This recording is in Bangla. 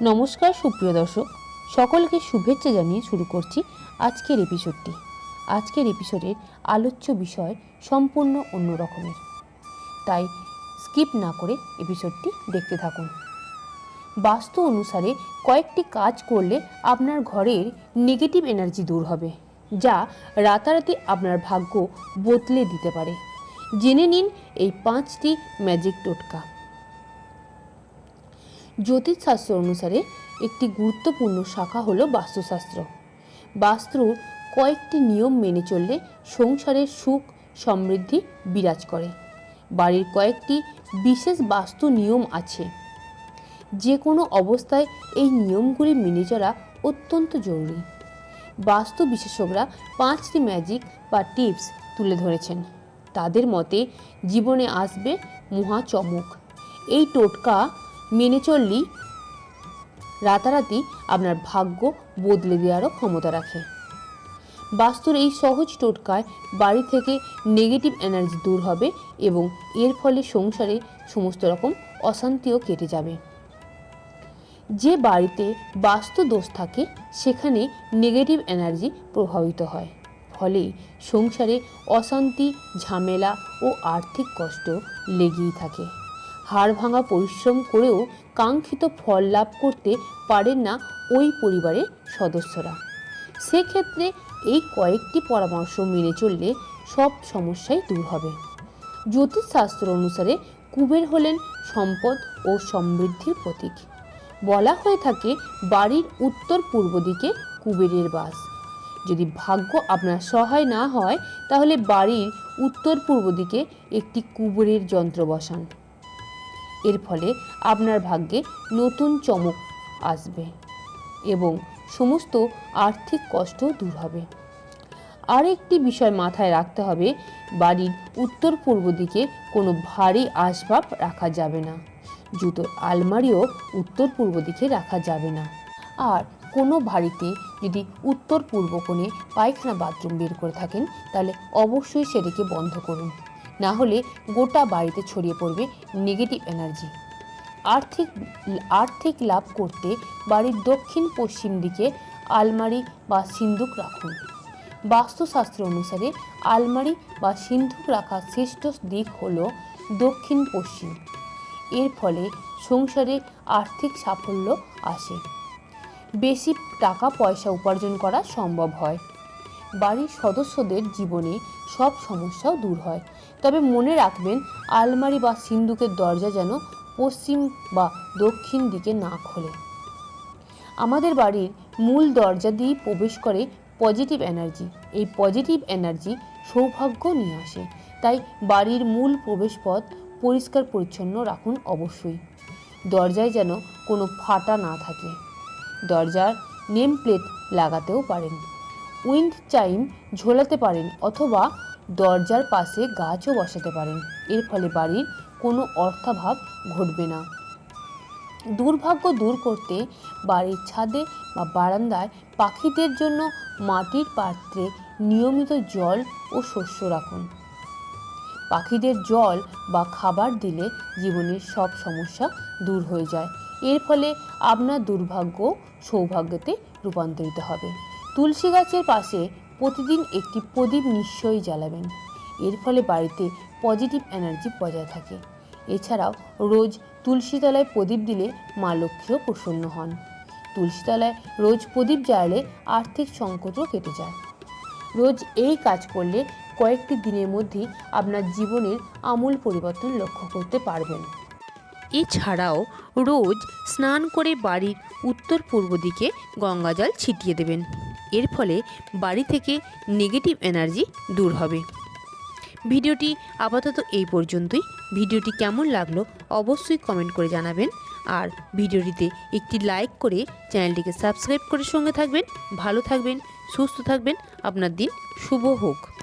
নমস্কার সুপ্রিয় দর্শক, সকলকে শুভেচ্ছা জানিয়ে শুরু করছি আজকের এপিসোডটি আজকের এপিসোডের আলোচ্য বিষয় সম্পূর্ণ অন্য রকমের। তাই স্কিপ না করে এপিসোডটি দেখতে থাকুন। বাস্তু অনুসারে কয়েকটি কাজ করলে আপনার ঘরের নেগেটিভ এনার্জি দূর হবে, যা রাতারাতি আপনার ভাগ্য বদলে দিতে পারে। জেনে নিন এই পাঁচটি ম্যাজিক টোটকা। জ্যোতিষশাস্ত্র অনুসারে একটি গুরুত্বপূর্ণ শাখা হল বাস্তুশাস্ত্র। বাস্তুর কয়েকটি নিয়ম মেনে চললে সংসারের সুখ, সমৃদ্ধি বিরাজ করে। বাড়ির কয়েকটি বিশেষ বাস্তু নিয়ম আছে। যে কোনো অবস্থায় এই নিয়মগুলি মেনে চলা অত্যন্ত জরুরি। বাস্তু বিশেষজ্ঞরা পাঁচটি ম্যাজিক বা টিপস তুলে ধরেছেন। তাদের মতে, জীবনে আসবে মহা চমক। এই টোটকা মেনে চললেই রাতারাতি আপনার ভাগ্য বদলে দেওয়ারও ক্ষমতা রাখে। বাস্তুর এই সহজ টোটকায় বাড়ি থেকে নেগেটিভ এনার্জি দূর হবে এবং এর ফলে সংসারে সমস্ত রকম অশান্তিও কেটে যাবে। যে বাড়িতে বাস্তু দোষ থাকে, সেখানে নেগেটিভ এনার্জি প্রভাবিত হয়। ফলে সংসারে অশান্তি, ঝামেলা ও আর্থিক কষ্ট লেগেই থাকে। হাড় ভাঙা পরিশ্রম করেও কাঙ্ক্ষিত ফল লাভ করতে পারেন না ওই পরিবারের সদস্যরা। সেক্ষেত্রে এই কয়েকটি পরামর্শ মেনে চললে সব সমস্যাই দূর হবে। জ্যোতিষশাস্ত্র অনুসারে কুবের হলেন সম্পদ ও সমৃদ্ধির প্রতীক। বলা হয়ে থাকে, বাড়ির উত্তর পূর্ব দিকে কুবেরের বাস। যদি ভাগ্য আপনার সহায় না হয়, তাহলে বাড়ির উত্তর পূর্ব দিকে একটি কুবেরের যন্ত্র বসান। এর ফলে আপনার ভাগ্যে নতুন চমক আসবে এবং সমস্ত আর্থিক কষ্ট দূর হবে। আরেকটি বিষয় মাথায় রাখতে হবে, বাড়ির উত্তর পূর্ব দিকে কোনো ভারী আসবাব রাখা যাবে না। জুতোর আলমারিও উত্তর পূর্ব দিকে রাখা যাবে না। আর কোনো বাড়িতে যদি উত্তর পূর্ব কোণে পায়খানা বাথরুম বের করে থাকেন, তাহলে অবশ্যই সেটিকে বন্ধ করুন। না হলে গোটা বাড়িতে ছড়িয়ে পড়বে নেগেটিভ এনার্জি আর্থিক আর্থিক লাভ করতে বাড়ির দক্ষিণ পশ্চিম দিকে আলমারি বা সিন্দুক রাখুন। বাস্তুশাস্ত্র অনুসারে আলমারি বা সিন্ধুক রাখার শ্রেষ্ঠ দিক হল দক্ষিণ পশ্চিম। এর ফলে সংসারে আর্থিক সাফল্য আসে। বেশি টাকা পয়সা উপার্জন করা সম্ভব হয়। বাড়ির সদস্যদের জীবনে সব সমস্যাও দূর হয়। তবে মনে রাখবেন, আলমারি বা সিন্দুকের দরজা যেন পশ্চিম বা দক্ষিণ দিকে না খোলে। আমাদের বাড়ির মূল দরজা দিয়ে প্রবেশ করে পজিটিভ এনার্জি। এই পজিটিভ এনার্জি সৌভাগ্য নিয়ে আসে। তাই বাড়ির মূল প্রবেশপথ পরিষ্কার পরিচ্ছন্ন রাখুন অবশ্যই। দরজায় যেন কোনো ফাটা না থাকে। দরজার নেম প্লেট লাগাতেও পারেন। উইন্ড চাইম ঝোলাতে পারেন অথবা দরজার পাশে গাছও বসাতে পারেন। এর ফলে বাড়ির কোনো অর্থাভাব ঘটবে না। দুর্ভাগ্য দূর করতে বাড়ির ছাদে বা বারান্দায় পাখিদের জন্য মাটির পাত্রে নিয়মিত জল ও শস্য রাখুন। পাখিদের জল বা খাবার দিলে জীবনের সব সমস্যা দূর হয়ে যায়। এর ফলে আপনার দুর্ভাগ্য সৌভাগ্যতে রূপান্তরিত হবে। তুলসী গাছের পাশে প্রতিদিন একটি প্রদীপ নিশ্চয়ই জ্বালাবেন। এর ফলে বাড়িতে পজিটিভ এনার্জি বজায় থাকে। এছাড়াও রোজ তুলসী তলায় প্রদীপ দিলে মা লক্ষ্মীও প্রসন্ন হন। তুলসী তলায় রোজ প্রদীপ জ্বালালে আর্থিক সংকটও কেটে যায়। রোজ এই কাজ করলে কয়েকটি দিনের মধ্যেই আপনার জীবনের আমূল পরিবর্তন লক্ষ্য করতে পারবেন। এছাড়াও রোজ স্নান করে বাড়ির উত্তর পূর্ব দিকে গঙ্গা জল ছিটিয়ে দেবেন। এর ফলে বাড়ি থেকে নেগেটিভ এনার্জি দূর হবে। ভিডিওটি আপাতত এই পর্যন্তই। ভিডিওটি কেমন লাগল অবশ্যই কমেন্ট করে জানাবেন। আর ভিডিওটিতে একটি লাইক করে চ্যানেলটিকে সাবস্ক্রাইব করে সঙ্গে থাকবেন। ভালো থাকবেন, সুস্থ থাকবেন। আপনার দিন শুভ হোক।